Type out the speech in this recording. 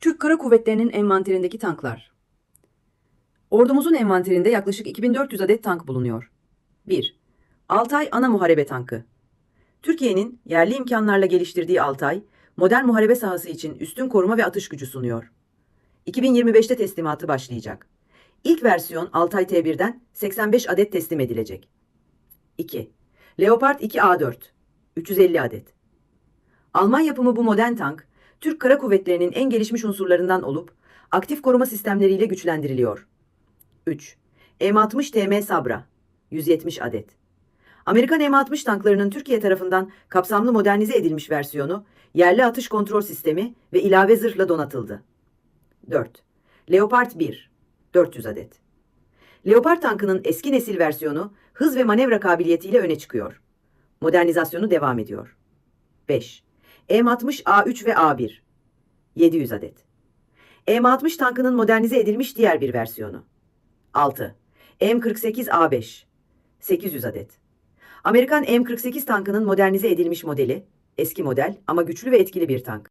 Türk Kara Kuvvetleri'nin envanterindeki tanklar. Ordumuzun envanterinde yaklaşık 2400 adet tank bulunuyor. 1. Altay Ana Muharebe Tankı. Türkiye'nin yerli imkanlarla geliştirdiği Altay, modern muharebe sahası için üstün koruma ve atış gücü sunuyor. 2025'te teslimatı başlayacak. İlk versiyon Altay T1'den 85 adet teslim edilecek. 2. Leopard 2A4 350 adet. Alman yapımı bu modern tank, Türk Kara Kuvvetleri'nin en gelişmiş unsurlarından olup aktif koruma sistemleriyle güçlendiriliyor. 3. M60 TM Sabra 170 adet. Amerikan M60 tanklarının Türkiye tarafından kapsamlı modernize edilmiş versiyonu, yerli atış kontrol sistemi ve ilave zırhla donatıldı. 4. Leopard 1 400 adet. Leopard tankının eski nesil versiyonu hız ve manevra kabiliyetiyle öne çıkıyor. Modernizasyonu devam ediyor. 5. M60 A3 ve A1 700 adet. M60 tankının modernize edilmiş diğer bir versiyonu. 6. M48 A5 800 adet. Amerikan M48 tankının modernize edilmiş modeli, eski model ama güçlü ve etkili bir tank.